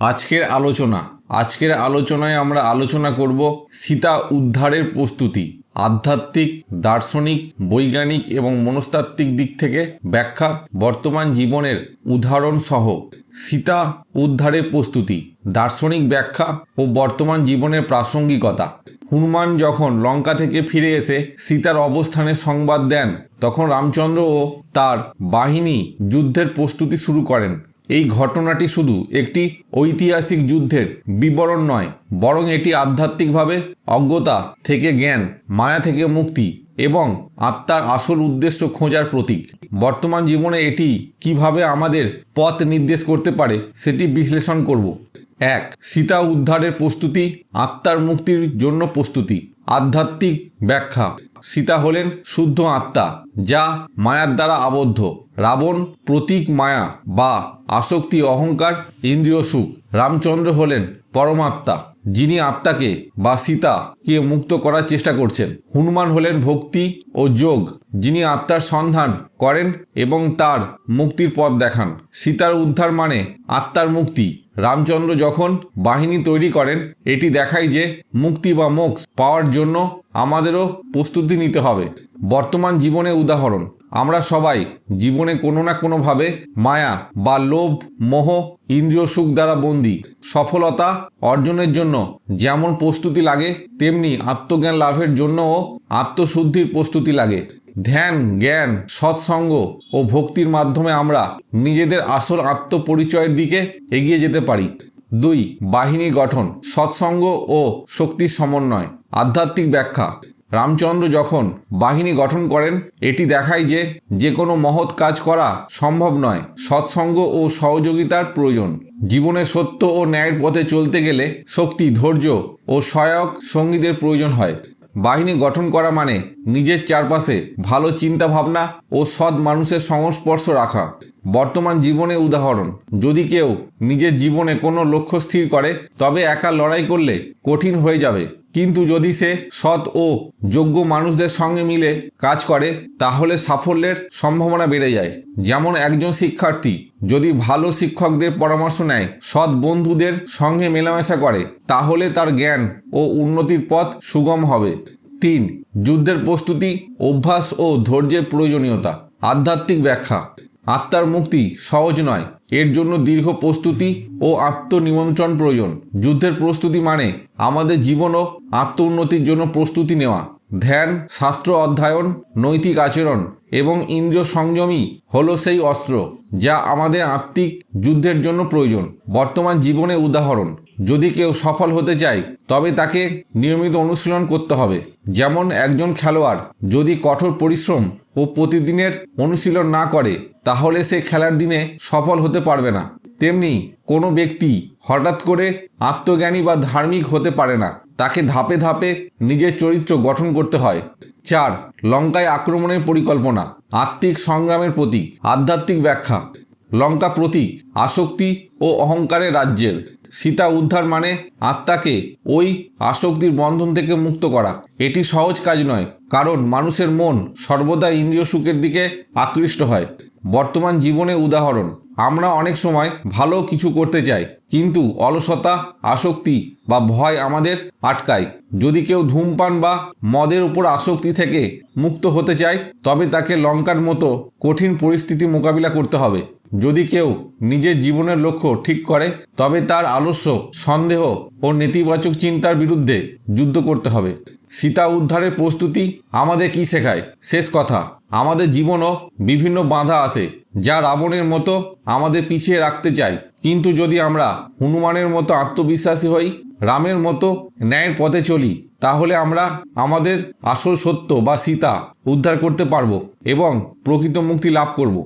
আজকের আলোচনা। আজকের আলোচনায় আমরা আলোচনা করব সীতা উদ্ধারের প্রস্তুতি। আধ্যাত্মিক, দার্শনিক, বৈজ্ঞানিক এবং মনস্তাত্ত্বিক দিক থেকে ব্যাখ্যা বর্তমান জীবনের উদাহরণ সহ সীতা উদ্ধারের প্রস্তুতি, দার্শনিক ব্যাখ্যা ও বর্তমান জীবনের প্রাসঙ্গিকতা। হনুমান যখন লঙ্কা থেকে ফিরে এসে সীতার অবস্থানের সংবাদ দেন, তখন রামচন্দ্র ও তার বাহিনী যুদ্ধের প্রস্তুতি শুরু করেন। এই ঘটনাটি শুধু একটি ঐতিহাসিক যুদ্ধের বিবরণ নয়, বরং এটি আধ্যাত্মিকভাবে অজ্ঞতা থেকে জ্ঞান, মায়া থেকে মুক্তি এবং আত্মার আসল উদ্দেশ্য খোঁজার প্রতীক। বর্তমান জীবনে এটি কীভাবে আমাদের পথ নির্দেশ করতে পারে সেটি বিশ্লেষণ করব। এক, সীতা উদ্ধারের প্রস্তুতি, আত্মার মুক্তির জন্য প্রস্তুতি। আধ্যাত্মিক ব্যাখ্যা। সীতা হলেন শুদ্ধ আত্মা, যা মায়ার দ্বারা আবদ্ধ। রাবণ প্রতীক মায়া বা আসক্তি, অহংকার, ইন্দ্রিয় সুখ। রামচন্দ্র হলেন পরমাত্মা। যিনি আত্মাকে বা সীতাকে মুক্ত করার চেষ্টা করছেন। হনুমান হলেন ভক্তি ও যোগ। যিনি আত্মার সন্ধান করেন এবং তার মুক্তির পথ দেখান। সীতার উদ্ধার মানে আত্মার মুক্তি। রামচন্দ্র যখন বাহিনী তৈরি করেন, এটি দেখায় যে মুক্তি বা মোক্ষ পাওয়ার জন্য আমাদেরও প্রস্তুতি নিতে হবে। বর্তমান জীবনে উদাহরণ। আমরা সবাই জীবনে কোনো না কোনোভাবে মায়া বা লোভ, মোহ, ইন্দ্রিয় সুখ দ্বারা বন্দী। সফলতা অর্জনের জন্য যেমন প্রস্তুতি লাগে, তেমনি আত্মজ্ঞান লাভের জন্যও আত্মশুদ্ধির প্রস্তুতি লাগে। ধ্যান, জ্ঞান, সৎসঙ্গ ও ভক্তির মাধ্যমে আমরা নিজেদের আসল আত্মপরিচয়ের দিকে এগিয়ে যেতে পারি। দুই, বাহিনী গঠন, সৎসঙ্গ ও শক্তির সমন্বয়। আধ্যাত্মিক ব্যাখ্যা। রামচন্দ্র যখন বাহিনী গঠন করেন, এটি দেখায় যে যে কোনো মহৎ কাজ করা সম্ভব নয়। সৎসঙ্গ ও সহযোগিতার প্রয়োজন। জীবনে সত্য ও ন্যায়ের পথে চলতে গেলে শক্তি, ধৈর্য ও সহায়ক সঙ্গীদের প্রয়োজন হয়। বাহিনী গঠন করা মানে নিজের চারপাশে ভালো চিন্তা ভাবনা ও সৎ মানুষের সংস্পর্শ রাখা। বর্তমান জীবনে উদাহরণ, যদি কেউ নিজের জীবনে কোনো লক্ষ্য স্থির করে, তবে একা লড়াই করলে কঠিন হয়ে যাবে। কিন্তু যদি সে সৎ ও যোগ্য মানুষদের সঙ্গে মিলে কাজ করে, তাহলে সাফল্যের সম্ভাবনা বেড়ে যায়। যেমন একজন শিক্ষার্থী যদি ভালো শিক্ষকদের পরামর্শ নেয়, সৎ বন্ধুদের সঙ্গে মেলামেশা করে, তাহলে তার জ্ঞান ও উন্নতির পথ সুগম হবে। তিন, যুদ্ধের প্রস্তুতি, অভ্যাস ও ধৈর্যের প্রয়োজনীয়তা। আধ্যাত্মিক ব্যাখ্যা। আত্মার মুক্তি সহজ নয়। এর জন্য দীর্ঘ প্রস্তুতি ও আত্মনিমন্ত্রণ প্রয়োজন। যুদ্ধের প্রস্তুতি মানে আমাদের জীবন ও আত্ম উন্নতির জন্য প্রস্তুতি নেওয়া। ধ্যান, শাস্ত্র অধ্যয়ন, নৈতিক আচরণ এবং ইন্দ্রিয় সংযমী হলো সেই অস্ত্র যা আমাদের আত্মিক যুদ্ধের জন্য প্রয়োজন। বর্তমান জীবনে উদাহরণ, যদি কেউ সফল হতে চায়, তবে তাকে নিয়মিত অনুশীলন করতে হবে। যেমন একজন খেলোয়াড় যদি কঠোর পরিশ্রম ও প্রতিদিনের অনুশীলন না করে তাহলে সে খেলার দিনে সফল হতে পারবে না। তেমনি কোনো ব্যক্তি হঠাৎ করে আত্মজ্ঞানী বা ধার্মিক হতে পারে না। তাকে ধাপে ধাপে নিজের চরিত্র গঠন করতে হয়। চার, লঙ্কায় আক্রমণের পরিকল্পনা। আত্মিক সংগ্রামের প্রতীক, আধ্যাত্মিক ব্যাখ্যা। লঙ্কা প্রতীক, আসক্তি ও অহংকারের রাজ্যের। সীতা উদ্ধার মানে আত্মাকে ওই আসক্তির বন্ধন থেকে মুক্ত করা। এটি সহজ কাজ নয়, কারণ মানুষের মন সর্বদা ইন্দ্রিয় সুখের দিকে আকৃষ্ট হয়। বর্তমান জীবনে উদাহরণ। আমরা অনেক সময় ভালো কিছু করতে চাই, কিন্তু অলসতা, আসক্তি বা ভয় আমাদের আটকায়। যদি কেউ ধূমপান বা মদের উপর আসক্তি থেকে মুক্ত হতে চায়, তবে তাকে লঙ্কার মতো কঠিন পরিস্থিতি মোকাবিলা করতে হবে। যদি কেউ নিজের জীবনের লক্ষ্য ঠিক করে, তবে তার আলস্য, সন্দেহ ও নেতিবাচক চিন্তার বিরুদ্ধে যুদ্ধ করতে হবে। সীতা উদ্ধারের প্রস্তুতি আমাদের কি শেখায়? শেষ কথা। আমাদের জীবনও বিভিন্ন বাধা আসে যা রাবণের মতো আমাদের পিছিয়ে রাখতে চায় কিন্তু যদি আমরা হনুমানের মতো আত্মবিশ্বাসী হই, রামের মতো ন্যায়ের পথে চলি, তাহলে আমরা আমাদের আসল সত্য বা সীতা উদ্ধার করতে পারব এবং প্রকৃত মুক্তি লাভ করব।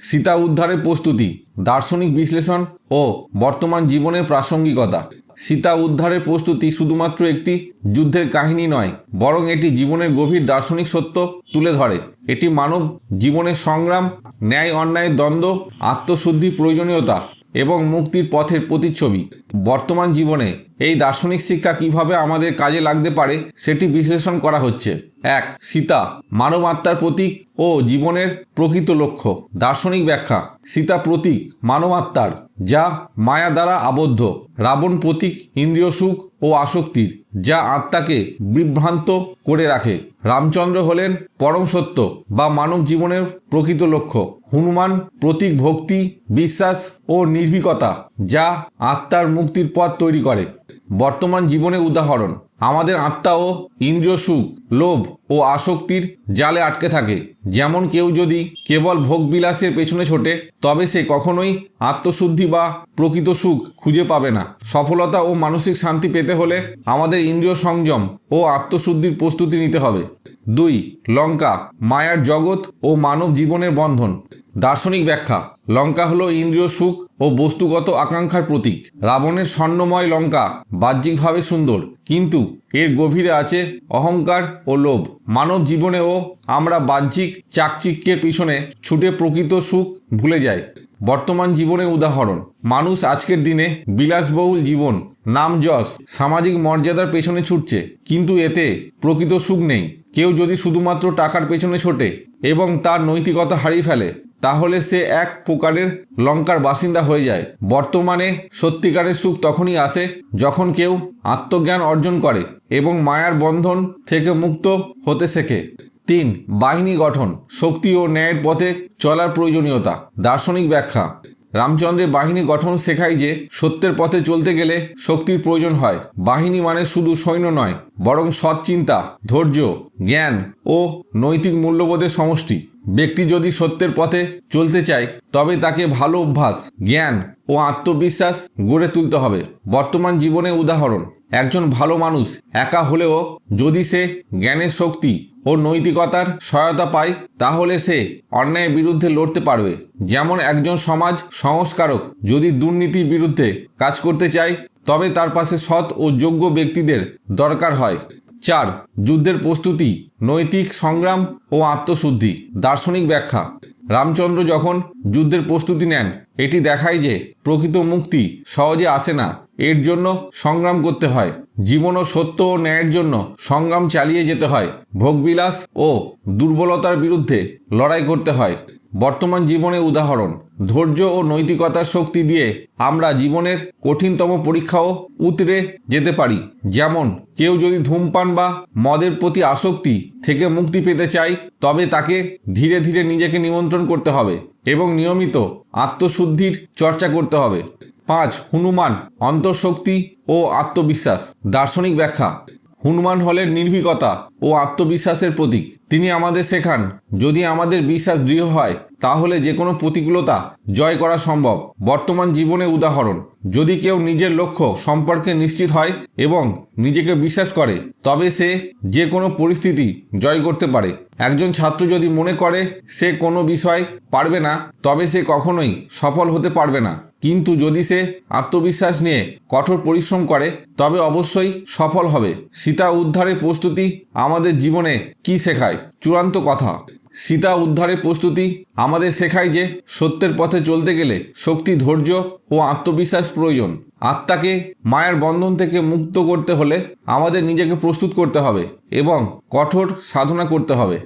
সীতা উদ্ধারের প্রস্তুতি, দার্শনিক বিশ্লেষণ ও বর্তমান জীবনের প্রাসঙ্গিকতা। সীতা উদ্ধারের প্রস্তুতি শুধুমাত্র একটি যুদ্ধের কাহিনী নয়, বরং এটি জীবনের গভীর দার্শনিক সত্য তুলে ধরে। এটি মানব জীবনের সংগ্রাম ন্যায় অন্যায়ের দ্বন্দ্ব আত্মশুদ্ধি প্রয়োজনীয়তা এবং মুক্তির পথের প্রতিচ্ছবি। বর্তমান জীবনে এই দার্শনিক শিক্ষা কীভাবে আমাদের কাজে লাগতে পারে সেটি বিশ্লেষণ করা হচ্ছে। এক, সীতা মানব আত্মার প্রতীক ও জীবনের প্রকৃত লক্ষ্য। দার্শনিক ব্যাখ্যা, সীতা প্রতীক মানব আত্মার যা মায়া দ্বারা আবদ্ধ। রাবণ প্রতীক, ইন্দ্রিয় সুখ ও আসক্তির, যা আত্মাকে বিভ্রান্ত করে রাখে। রামচন্দ্র হলেন পরম সত্য বা মানব জীবনের প্রকৃত লক্ষ্য। হনুমান প্রতীক ভক্তি, বিশ্বাস ও নির্ভীকতা, যা আত্মার মুক্তির পথ তৈরি করে। বর্তমান জীবনে উদাহরণ। আমাদের আত্মা ও ইন্দ্রিয় সুখ, লোভ ও আসক্তির জালে আটকে থাকে। যেমন কেউ যদি কেবল ভোগবিলাসের পেছনে ছোটে, তবে সে কখনোই আত্মশুদ্ধি বা প্রকৃত সুখ খুঁজে পাবে না। সফলতা ও মানসিক শান্তি পেতে হলে আমাদের ইন্দ্রিয় সংযম ও আত্মশুদ্ধির প্রস্তুতি নিতে হবে। দুই, লঙ্কা, মায়ার জগৎ ও মানব জীবনের বন্ধন। দার্শনিক ব্যাখ্যা। লঙ্কা হলো ইন্দ্রিয় সুখ ও বস্তুগত আকাঙ্ক্ষার প্রতীক। রাবণের স্বর্ণময় লঙ্কা বাহ্যিকভাবে সুন্দর, কিন্তু এর গভীরে আছে অহংকার ও লোভ। মানব জীবনেও আমরা বাহ্যিক চাকচিক্যের পিছনে ছুটে প্রকৃত সুখ ভুলে যাই। বর্তমান জীবনে উদাহরণ, মানুষ আজকের দিনে বিলাসবহুল জীবন, নাম যশ, সামাজিক মর্যাদার পেছনে ছুটছে, কিন্তু এতে প্রকৃত সুখ নেই। কেউ যদি শুধুমাত্র টাকার পেছনে ছোটে এবং তার নৈতিকতা হারিয়ে ফেলে তাহলে সে এক প্রকারের লঙ্কার বাসিন্দা হয়ে যায়। বর্তমানে সত্যিকারের সুখ তখনই আসে যখন কেউ আত্মজ্ঞান অর্জন করে এবং মায়ার বন্ধন থেকে মুক্ত হতে শেখে। তিন, বাহিনী গঠন, শক্তি ও ন্যায়ের পথে চলার প্রয়োজনীয়তা, দার্শনিক ব্যাখ্যা। রামচন্দ্রের বাহিনী গঠন শেখায় যে সত্যের পথে চলতে গেলে শক্তির প্রয়োজন হয়। বাহিনী মানে শুধু সৈন্য নয়, বরং সৎ চিন্তা, ধৈর্য, জ্ঞান ও নৈতিক মূল্যবোধের সমষ্টি। ব্যক্তি যদি সত্যের পথে চলতে চায়, তবে তাকে ভালো অভ্যাস, জ্ঞান ও আত্মবিশ্বাস গড়ে তুলতে হবে। বর্তমান জীবনে উদাহরণ, একজন ভালো মানুষ একা হলেও যদি সে জ্ঞানের শক্তি ও নৈতিকতার সহায়তা পায়, তাহলে সে অন্যায়ের বিরুদ্ধে লড়তে পারবে। যেমন একজন সমাজ সংস্কারক যদি দুর্নীতির বিরুদ্ধে কাজ করতে চায়, তবে তার পাশে সৎ ও যোগ্য ব্যক্তিদের দরকার হয়। চার, যুদ্ধের প্রস্তুতি, নৈতিক সংগ্রাম ও আত্মশুদ্ধি। দার্শনিক ব্যাখ্যা। রামচন্দ্র যখন যুদ্ধের প্রস্তুতি নেন, এটি দেখায় যে প্রকৃত মুক্তি সহজে আসে না। এর জন্য সংগ্রাম করতে হয়। জীবন ও সত্য ও ন্যায়ের জন্য সংগ্রাম চালিয়ে যেতে হয়। ভোগবিলাস ও দুর্বলতার বিরুদ্ধে লড়াই করতে হয়। বর্তমান জীবনে উদাহরণ। ধৈর্য ও নৈতিকতার শক্তি দিয়ে আমরা জীবনের কঠিনতম পরীক্ষাও উতরে যেতে পারি। যেমন, কেউ যদি ধূমপান বা মদের প্রতি আসক্তি থেকে মুক্তি পেতে চায়, তবে তাকে ধীরে ধীরে নিজেকে নিমন্ত্রণ করতে হবে এবং নিয়মিত আত্মশুদ্ধির চর্চা করতে হবে। পাঁচ, হনুমান, অন্তঃশক্তি ও আত্মবিশ্বাস। দার্শনিক ব্যাখ্যা, হনুমান হলেন নির্ভীকতা ও আত্মবিশ্বাসের প্রতীক। তিনি আমাদের শেখান, যদি আমাদের বিশ্বাস দৃঢ় হয়, তাহলে যে কোনো প্রতিকূলতা জয় করা সম্ভব। বর্তমান জীবনে উদাহরণ, যদি কেউ নিজের লক্ষ্য সম্পর্কে নিশ্চিত হয় এবং নিজেকে বিশ্বাস করে, তবে সে যে কোনো পরিস্থিতি জয় করতে পারে। একজন ছাত্র যদি মনে করে সে কোনো বিষয় পারবে না, তবে সে কখনোই সফল হতে পারবে না। কিন্তু যদি সে আত্মবিশ্বাস নিয়ে কঠোর পরিশ্রম করে, তবে অবশ্যই সফল হবে। সীতা উদ্ধারের প্রস্তুতি আমাদের জীবনে কি শেখায়? চূড়ান্ত কথা। সীতা উদ্ধারের প্রস্তুতি আমাদের শেখায় যে, সত্যের পথে চলতে গেলে শক্তি ধৈর্য ও আত্মবিশ্বাস প্রয়োজন। আত্মাকে মায়ের বন্ধন থেকে মুক্ত করতে হলে আমাদের নিজেকে প্রস্তুত করতে হবে এবং কঠোর সাধনা করতে হবে।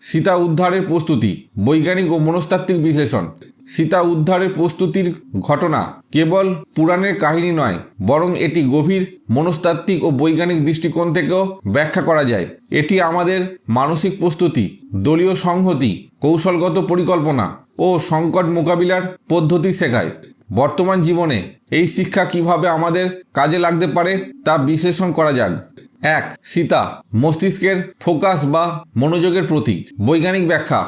সীতা উদ্ধারের প্রস্তুতি। বৈজ্ঞানিক ও মনস্তাত্ত্বিক বিশ্লেষণ। সীতা উদ্ধারের প্রস্তুতির ঘটনা কেবল পুরাণের কাহিনী নয়, বরং এটি গভীর মনস্তাত্ত্বিক ও বৈজ্ঞানিক দৃষ্টিকোণ থেকেও ব্যাখ্যা করা যায়। এটি আমাদের মানসিক প্রস্তুতি, দলীয় সংহতি, কৌশলগত পরিকল্পনা ও সংকট মোকাবিলার পদ্ধতি শেখায়। বর্তমান জীবনে এই শিক্ষা কীভাবে আমাদের কাজে লাগতে পারে তা বিশ্লেষণ করা যাক। এক, সীতা মস্তিষ্কের ফোকাস বা মনোযোগের প্রতীক, বৈজ্ঞানিক ব্যাখ্যা।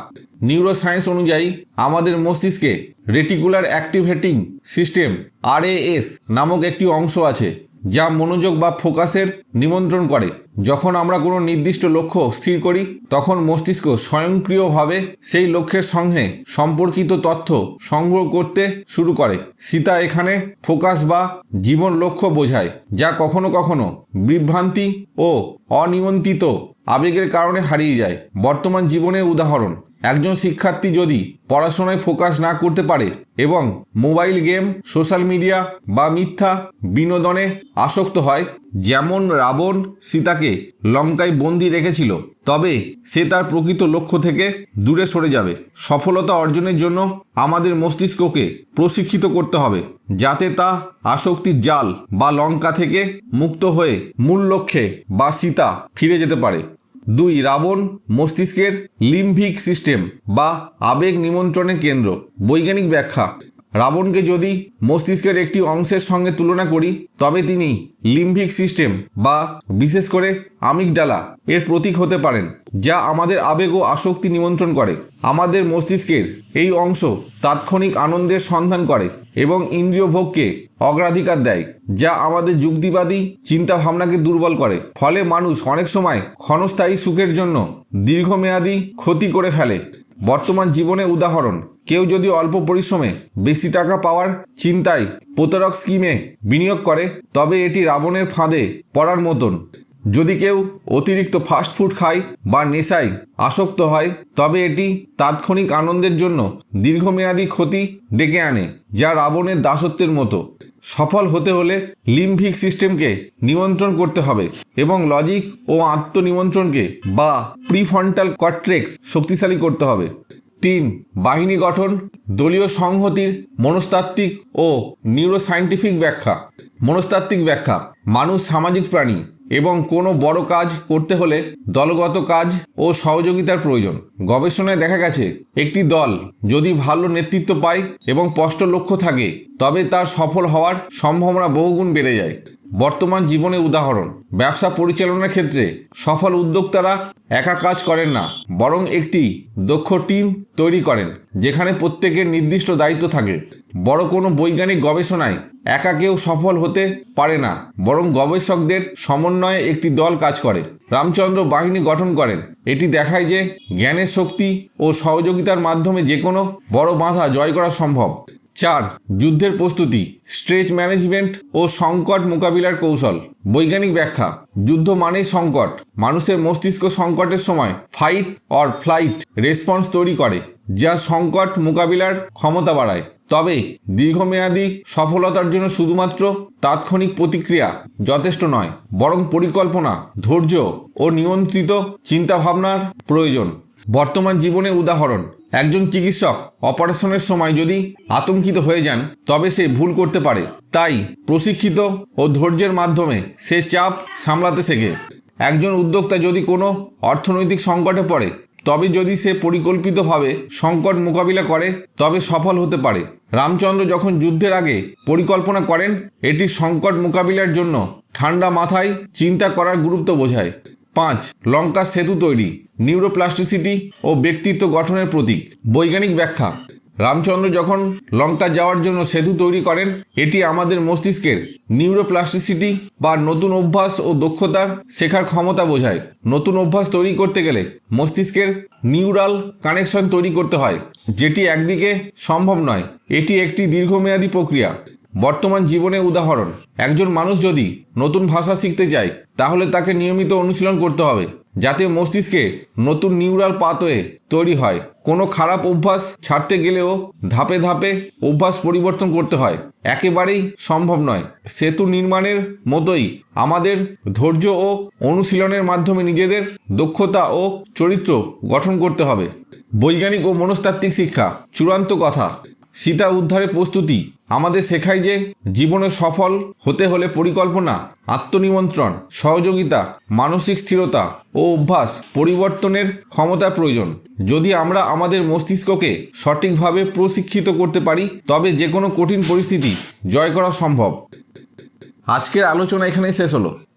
নিউরোসায়েন্স অনুযায়ী আমাদের মস্তিষ্কে রেটিকুলার অ্যাক্টিভেটিং সিস্টেম আরএএস নামক একটি অংশ আছে, যা মনোযোগ বা ফোকাসের নিমন্ত্রণ করে। যখন আমরা কোনো নির্দিষ্ট লক্ষ্য স্থির করি, তখন মস্তিষ্ক স্বয়ংক্রিয়ভাবে সেই লক্ষ্যের সঙ্গে সম্পর্কিত তথ্য সংগ্রহ করতে শুরু করে। সীতা এখানে ফোকাস বা জীবন লক্ষ্য বোঝায়, যা কখনো কখনো বিভ্রান্তি ও অনিয়ন্ত্রিত আবেগের কারণে হারিয়ে যায়। বর্তমান জীবনের উদাহরণ একজন শিক্ষার্থী যদি পড়াশোনায় ফোকাস না করতে পারে এবং মোবাইল গেম, সোশ্যাল মিডিয়া বা মিথ্যা বিনোদনে আসক্ত হয়, যেমন রাবণ সীতাকে লঙ্কায় বন্দি রেখেছিল, তবে সে তার প্রকৃত লক্ষ্য থেকে দূরে সরে যাবে। সফলতা অর্জনের জন্য আমাদের মস্তিষ্ককে প্রশিক্ষিত করতে হবে, যাতে তা আসক্তির জাল বা লঙ্কা থেকে মুক্ত হয়ে মূল লক্ষ্যে বা সীতা ফিরে যেতে পারে। দুই রাবণ মস্তিষ্কের লিম্ভিক সিস্টেম বা আবেগ নিমন্ত্রণের কেন্দ্র বৈজ্ঞানিক ব্যাখ্যা। রাবণকে যদি মস্তিষ্কের একটি অংশের সঙ্গে তুলনা করি, তবে তিনি লিম্বিক সিস্টেম বা বিশেষ করে আমিগডালা এর প্রতীক হতে পারেন, যা আমাদের আবেগ ও আসক্তি নিমন্ত্রণ করে। আমাদের মস্তিষ্কের এই অংশ তাৎক্ষণিক আনন্দের সন্ধান করে এবং ইন্দ্রিয় ভোগকে অগ্রাধিকার দেয়, যা আমাদের যুক্তিবাদী চিন্তা ভাবনাকে দুর্বল করে। ফলে মানুষ অনেক সময় ক্ষণস্থায়ী সুখের জন্য দীর্ঘমেয়াদী ক্ষতি করে ফেলে। বর্তমান জীবনে উদাহরণ কেউ যদি অল্প পরিশ্রমে বেশি টাকা পাওয়ার চিন্তায় প্রতারক স্কিমে বিনিয়োগ করে, তবে এটি রাবণের ফাঁদে পড়ার মতন। যদি কেউ অতিরিক্ত ফাস্ট ফুড খায় বা নেশায় আসক্ত হয়, তবে এটি তাৎক্ষণিক আনন্দের জন্য দীর্ঘমেয়াদী ক্ষতি ডেকে আনে, যা রাবণের দাসত্বের মতো। সফল হতে হলে লিম্বিক সিস্টেমকে নিয়ন্ত্রণ করতে হবে এবং লজিক ও আত্মনিয়ন্ত্রণকে বা প্রিফন্টাল কট্রেক্স শক্তিশালী করতে হবে। তিন, বাহিনী গঠন, দলীয় সংহতির মনস্তাত্ত্বিক ও নিউরোসায়েন্টিফিক ব্যাখ্যা। মনস্তাত্ত্বিক ব্যাখ্যা, মানুষ সামাজিক প্রাণী এবং কোনো বড় কাজ করতে হলে দলগত কাজ ও সহযোগিতার প্রয়োজন। গবেষণায় দেখা গেছে, একটি দল যদি ভালো নেতৃত্ব পায় এবং স্পষ্ট লক্ষ্য থাকে, তবে তার সফল হওয়ার সম্ভাবনা বহুগুণ বেড়ে যায়। বর্তমান জীবনে উদাহরণ। ব্যবসা পরিচালনার ক্ষেত্রে সফল উদ্যোক্তারা একা কাজ করেন না, বরং একটি দক্ষ টিম তৈরি করেন, যেখানে প্রত্যেকের নির্দিষ্ট দায়িত্ব থাকে। বড় কোনো বৈজ্ঞানিক গবেষণায় একা কেউ সফল হতে পারে না, বরং গবেষকদের সমন্বয়ে একটি দল কাজ করে। রামচন্দ্র বাহিনী গঠন করেন। এটি দেখায় যে জ্ঞানের শক্তি ও সহযোগিতার মাধ্যমে যে কোনো বড় বাধা জয় করা সম্ভব। চার, যুদ্ধের প্রস্তুতি, স্ট্রেচ ম্যানেজমেন্ট ও সংকট মোকাবিলার কৌশল। বৈজ্ঞানিক ব্যাখ্যা, যুদ্ধ মানেই সংকট। মানুষের মস্তিষ্ক সংকটের সময় ফাইট অর ফ্লাইট রেসপন্স তৈরি করে, যা সংকট মোকাবিলার ক্ষমতা বাড়ায়। তবে, দীর্ঘমেয়াদী সফলতার জন্য শুধুমাত্র তাৎক্ষণিক প্রতিক্রিয়া যথেষ্ট নয়, বরং পরিকল্পনা, ধৈর্য ও নিয়ন্ত্রিত চিন্তাভাবনার প্রয়োজন। বর্তমান জীবনে উদাহরণ একজন চিকিৎসক অপারেশনের সময় যদি আতঙ্কিত হয়ে যান, তবে সে ভুল করতে পারে। তাই প্রশিক্ষিত ও ধৈর্যের মাধ্যমে সে চাপ সামলাতে শেখে। একজন উদ্যোক্তা যদি কোনো অর্থনৈতিক সংকটে পড়ে, তবে যদি সে পরিকল্পিতভাবে সংকট মোকাবিলা করে, তবে সফল হতে পারে। রামচন্দ্র যখন যুদ্ধের আগে পরিকল্পনা করেন, এটি সংকট মোকাবিলার জন্য ঠান্ডা মাথায় চিন্তা করার গুরুত্ব বোঝায়। পাঁচ লঙ্কার সেতু তৈরি, নিউরোপ্লাস্টিসিটি ও ব্যক্তিত্ব গঠনের প্রতীক, বৈজ্ঞানিক ব্যাখ্যা। রামচন্দ্র যখন লঙ্কা যাওয়ার জন্য সেতু তৈরি করেন, এটি আমাদের মস্তিষ্কের নিউরোপ্লাস্টিসিটি বা নতুন অভ্যাস ও দক্ষতার শেখার ক্ষমতা বোঝায়। নতুন অভ্যাস তৈরি করতে গেলে মস্তিষ্কের নিউরাল কানেকশন তৈরি করতে হয়, যেটি একদিকে সম্ভব নয়, এটি একটি দীর্ঘমেয়াদী প্রক্রিয়া। বর্তমান জীবনে উদাহরণ, একজন মানুষ যদি নতুন ভাষা শিখতে চায় তাহলে তাকে নিয়মিত অনুশীলন করতে হবে, যাতে মস্তিষ্কে নতুন নিউরাল পাতওয়ে তৈরি হয়। কোনো খারাপ অভ্যাস ছাড়তে গেলেও ধাপে ধাপে অভ্যাস পরিবর্তন করতে হয়। একেবারেই সম্ভব নয়। সেতু নির্মাণের মতোই আমাদের ধৈর্য ও অনুশীলনের মাধ্যমে নিজেদের দক্ষতা ও চরিত্র গঠন করতে হবে। বৈজ্ঞানিক ও মনস্তাত্ত্বিক শিক্ষা, চূড়ান্ত কথা। সীতা উদ্ধারের প্রস্তুতি আমাদের শেখায় যে জীবনে সফল হতে হলে পরিকল্পনা, আত্মনিমন্ত্রণ, সহযোগিতা, মানসিক স্থিরতা ও অভ্যাস পরিবর্তনের ক্ষমতা প্রয়োজন। যদি আমরা আমাদের মস্তিষ্ককে সঠিকভাবে প্রশিক্ষিত করতে পারি, তবে যে কোনো কঠিন পরিস্থিতি জয় করা সম্ভব। আজকের আলোচনা এখানেই শেষ হলো।